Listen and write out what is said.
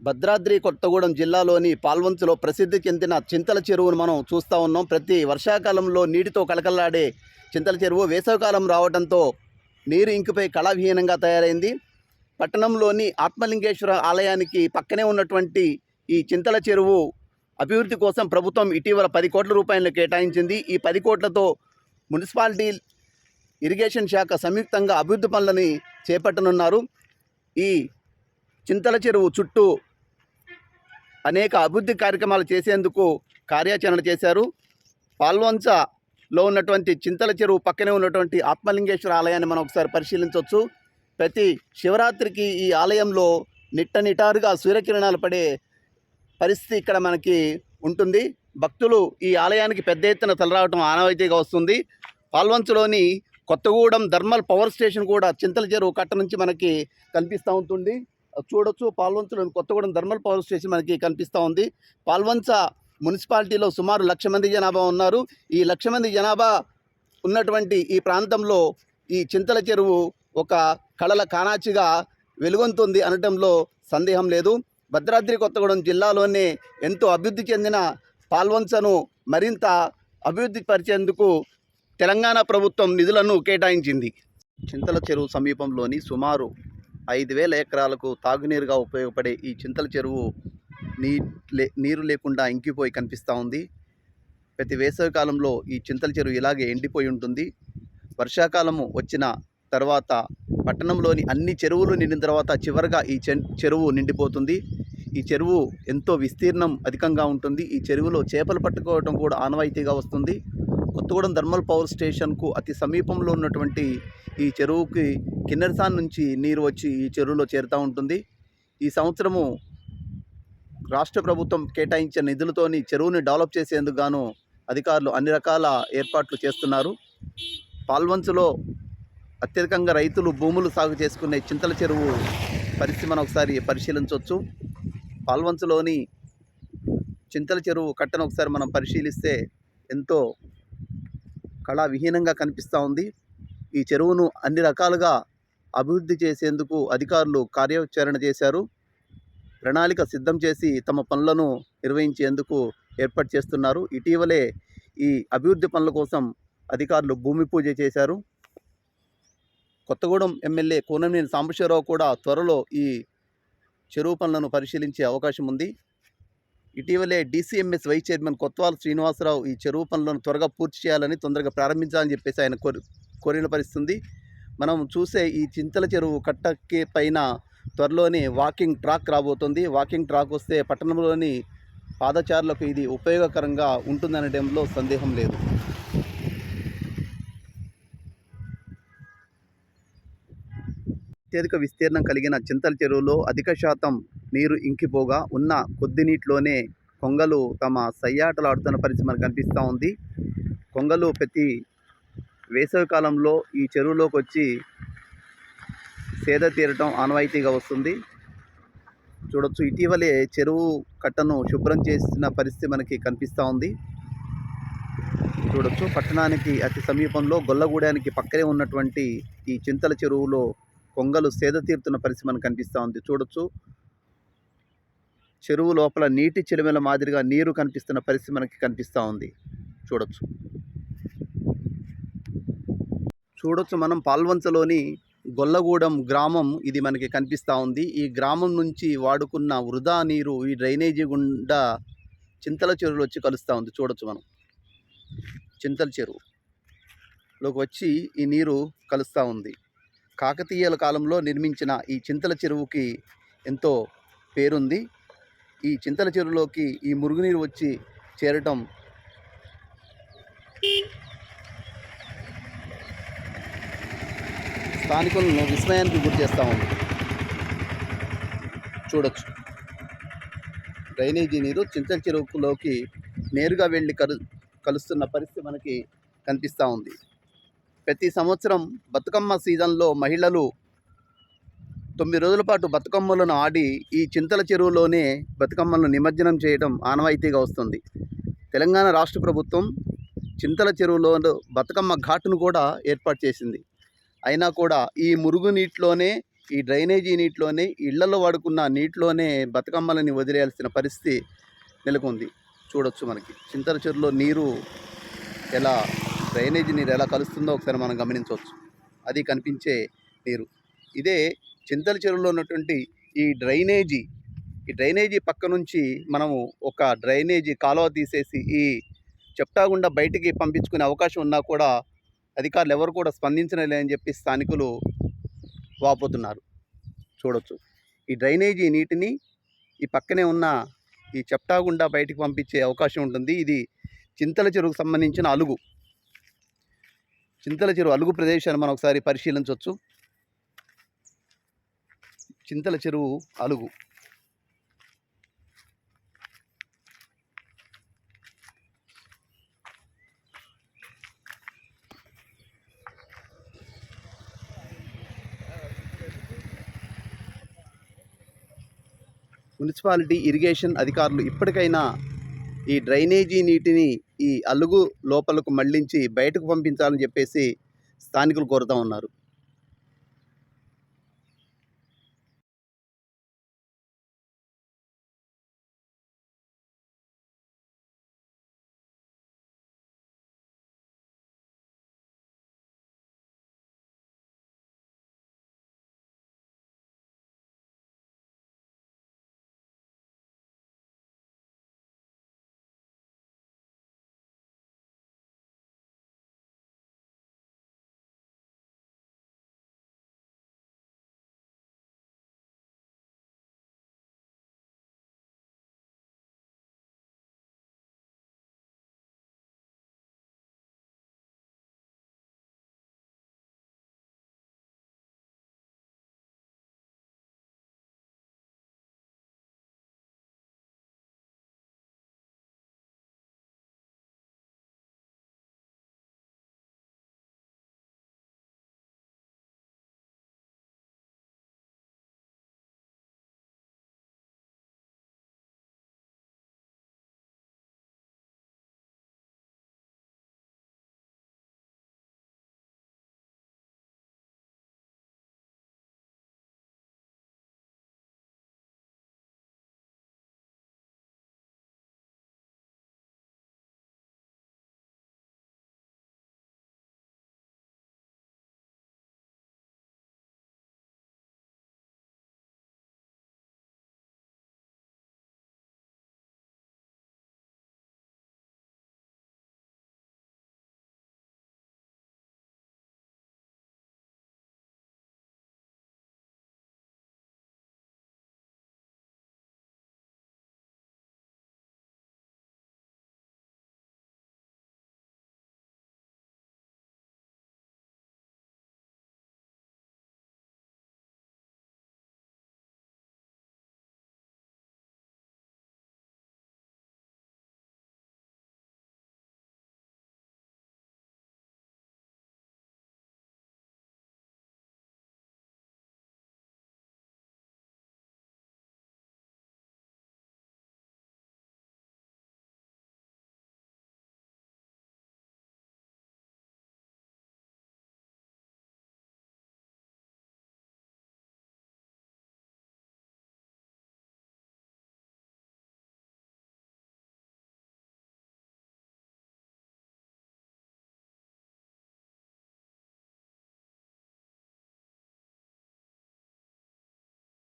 భద్రాద్రి కొత్తగూడెం జిల్లాలోని పాల్వంచులో ప్రసిద్ధి చెందిన చింతల చెరువును మనం చూస్తూ ఉన్నాం. ప్రతి వర్షాకాలంలో నీటితో కలకల్లాడే చింతల చెరువు వేసవికాలం రావడంతో నీరు ఇంకిపై కళావిహీనంగా తయారైంది. పట్టణంలోని ఆత్మలింగేశ్వర ఆలయానికి పక్కనే ఉన్నటువంటి ఈ చింతల చెరువు అభివృద్ధి కోసం ప్రభుత్వం ఇటీవల పది కోట్ల రూపాయలు కేటాయించింది. ఈ పది కోట్లతో మున్సిపాలిటీ ఇరిగేషన్ శాఖ సంయుక్తంగా అభివృద్ధి పనులని చేపట్టనున్నారు. ఈ చింతల చెరువు చుట్టూ అనేక అభివృద్ధి కార్యక్రమాలు చేసేందుకు కార్యాచరణ చేశారు. పాల్వంచలో ఉన్నటువంటి చింతల చెరువు పక్కనే ఉన్నటువంటి ఆత్మలింగేశ్వర ఆలయాన్ని మనం ఒకసారి పరిశీలించవచ్చు. ప్రతి శివరాత్రికి ఈ ఆలయంలో నిట్ట నిటారుగా సూర్యకిరణాలు పడే పరిస్థితి ఇక్కడ మనకి ఉంటుంది. భక్తులు ఈ ఆలయానికి పెద్ద ఎత్తున తలరావటం ఆనవాయితీగా వస్తుంది. పాల్వంచలోని కొత్తగూడెం థర్మల్ పవర్ స్టేషన్ కూడా చింతల చెరువు కట్ట నుంచి మనకి కనిపిస్తూ ఉంటుంది. చూడొచ్చు పాల్వంచలోని కొత్తగూడెం థర్మల్ పవర్ స్టేషన్ మనకి కనిపిస్తూ ఉంది. పాల్వంచ మున్సిపాలిటీలో సుమారు లక్ష మంది జనాభా ఉన్నారు. ఈ లక్ష మంది జనాభా ఉన్నటువంటి ఈ ప్రాంతంలో ఈ చింతల చెరువు ఒక కళల కానాచిగా వెలుగొంతుంది అనటంలో సందేహం లేదు. భద్రాద్రి కొత్తగూడెం జిల్లాలోనే ఎంతో అభివృద్ధి చెందిన పాల్వంచను మరింత అభివృద్ధి పరిచేందుకు తెలంగాణ ప్రభుత్వం నిధులను కేటాయించింది. చింతల చెరువు సమీపంలోని సుమారు ఐదు వేల ఎకరాలకు తాగునీరుగా ఉపయోగపడే ఈ చింతల చెరువు నీ లే నీరు లేకుండా ఇంకిపోయి కనిపిస్తూ ఉంది. ప్రతి వేసవికాలంలో ఈ చింతల చెరువు ఇలాగే ఎండిపోయి ఉంటుంది. వర్షాకాలము వచ్చిన తర్వాత పట్టణంలోని అన్ని చెరువులు నిండిన తర్వాత చివరగా ఈ చెరువు నిండిపోతుంది. ఈ చెరువు ఎంతో విస్తీర్ణం అధికంగా ఉంటుంది. ఈ చెరువులో చేపలు పట్టుకోవడం కూడా ఆనవాయితీగా వస్తుంది. కొత్తగూడెం థర్మల్ పవర్ స్టేషన్కు అతి సమీపంలో ఉన్నటువంటి ఈ చెరువుకి కిన్నెరసాన్ నుంచి నీరు వచ్చి ఈ చెరువులో చేరుతూ ఉంటుంది. ఈ సంవత్సరము రాష్ట్ర ప్రభుత్వం కేటాయించిన నిధులతోని చెరువుని డెవలప్ చేసేందుకు గాను అధికారులు అన్ని రకాల ఏర్పాట్లు చేస్తున్నారు. పాల్వంచులో అత్యధికంగా రైతులు భూములు సాగు చేసుకునే చింతల చెరువు పరిస్థితి ఒకసారి పరిశీలించవచ్చు. పాల్వంచులోని చింతల చెరువు కట్టను ఒకసారి మనం పరిశీలిస్తే ఎంతో కళా విహీనంగా కనిపిస్తూ ఉంది. ఈ చెరువును అన్ని రకాలుగా అభివృద్ధి చేసేందుకు అధికారులు కార్యాచరణ చేశారు. ప్రణాళిక సిద్ధం చేసి తమ పనులను నిర్వహించేందుకు ఏర్పాటు చేస్తున్నారు. ఇటీవలే ఈ అభివృద్ధి పనుల కోసం అధికారులు భూమి పూజ చేశారు. కొత్తగూడెం ఎమ్మెల్యే కూననేని సాంబశివరావు కూడా త్వరలో ఈ చెరువు పనులను పరిశీలించే అవకాశం ఉంది. ఇటీవలే DCMS vice chairman Kotwala Srinivasarao ఈ చెరువు పనులను త్వరగా పూర్తి చేయాలని తొందరగా ప్రారంభించాలని చెప్పేసి ఆయన కోరి కోరినపరుస్తుంది. మనం చూసే ఈ చింతల చెరువు కట్టకి పైన త్వరలోనే వాకింగ్ ట్రాక్ రాబోతుంది. వాకింగ్ ట్రాక్ వస్తే పట్టణంలోని పాదచారులకు ఇది ఉపయోగకరంగా ఉంటుందనడంలో సందేహం లేదు. అత్యధిక విస్తీర్ణం కలిగిన చింతల చెరువులో అధిక శాతం నీరు ఇంకిపోగా ఉన్న కొద్ది నీటిలోనే కొంగలు తమ సయ్యాటలాడుతున్న పరిస్థితి మనకు కనిపిస్తూ ఉంది. కొంగలు ప్రతి వేసవికాలంలో ఈ చెరువులోకి వచ్చి సేద తీరటం ఆనవాయితీగా వస్తుంది. చూడొచ్చు ఇటీవలే చెరువు కట్టను శుభ్రం చేసిన పరిస్థితి మనకి కనిపిస్తూ ఉంది. చూడొచ్చు పట్టణానికి అతి సమీపంలో గొల్లగూడానికి పక్కనే ఉన్నటువంటి ఈ చింతల చెరువులో కొంగలు సేద తీరుతున్న పరిస్థితి మనకు కనిపిస్తూ ఉంది. చూడొచ్చు చెరువు లోపల నీటి చెలిమెల మాదిరిగా నీరు కనిపిస్తున్న పరిస్థితి మనకి కనిపిస్తూ ఉంది. చూడొచ్చు. చూడొచ్చు మనం పాల్వంచలోని గొల్లగూడెం గ్రామం ఇది మనకి కనిపిస్తూ ఉంది. ఈ గ్రామం నుంచి వాడుకున్న వృధా నీరు ఈ డ్రైనేజీ గుండా చింతల చెరువులో వచ్చి కలుస్తూ ఉంది. చూడొచ్చు మనం. చింతల చెరువులోకి వచ్చి ఈ నీరు కలుస్తూ ఉంది. కాకతీయుల కాలంలో నిర్మించిన ఈ చింతల చెరువుకి ఎంతో పేరుంది. ఈ చింతల చెరువులోకి ఈ మురుగునీరు వచ్చి చేరటం స్థానికులను విస్మయానికి గురి చేస్తూ ఉంది. చూడొచ్చు. డ్రైనేజీ నీరు చింతల చెరువులోకి నేరుగా వెళ్ళి కలు కలుస్తున్న పరిస్థితి మనకి కనిపిస్తూ ఉంది. ప్రతి సంవత్సరం బతుకమ్మ సీజన్లో మహిళలు తొమ్మిది రోజుల పాటు బతుకమ్మలను ఆడి ఈ చింతల చెరువులోనే బతుకమ్మలను నిమజ్జనం చేయడం ఆనవాయితీగా వస్తుంది. తెలంగాణ రాష్ట్ర ప్రభుత్వం చింతల చెరువులో బతుకమ్మ ఘాటును కూడా ఏర్పాటు చేసింది. అయినా కూడా ఈ మురుగు నీటిలోనే ఈ డ్రైనేజీ నీటిలోనే ఇళ్ళలో వాడుకున్న నీటిలోనే బతుకమ్మలని వదిలేయాల్సిన పరిస్థితి నెలకొంది. చూడొచ్చు మనకి. చింతల చెరువులో నీరు ఎలా డ్రైనేజీ నీరు ఎలా కలుస్తుందో ఒకసారి మనం గమనించవచ్చు. అది కనిపించే నీరు. ఇదే చింతల చెరువులో ఉన్నటువంటి ఈ డ్రైనేజీ ఈ డ్రైనేజీ పక్క నుంచి మనము ఒక డ్రైనేజీ కాలువ తీసేసి ఈ చెప్తాగుండా బయటికి పంపించుకునే అవకాశం ఉన్నా కూడా అధికారులు ఎవరు కూడా స్పందించలే అని చెప్పి స్థానికులు వాపోతున్నారు. చూడొచ్చు. ఈ డ్రైనేజీ నీటిని ఈ పక్కనే ఉన్న ఈ చెప్టాగుండా బయటికి పంపించే అవకాశం ఉంటుంది. ఇది చింతల చెరువుకు సంబంధించిన అలుగు. చింతల చెరువు అలుగు ప్రదేశాన్ని మనం ఒకసారి పరిశీలించవచ్చు చింతల చెరువు అలుగు. మున్సిపాలిటీ ఇరిగేషన్ అధికారులు ఇప్పటికైనా ఈ డ్రైనేజీ నీటిని ఈ అలుగు లోపలకు మళ్ళించి బయటకు పంపించాలని చెప్పేసి స్థానికులు కోరుతా ఉన్నారు.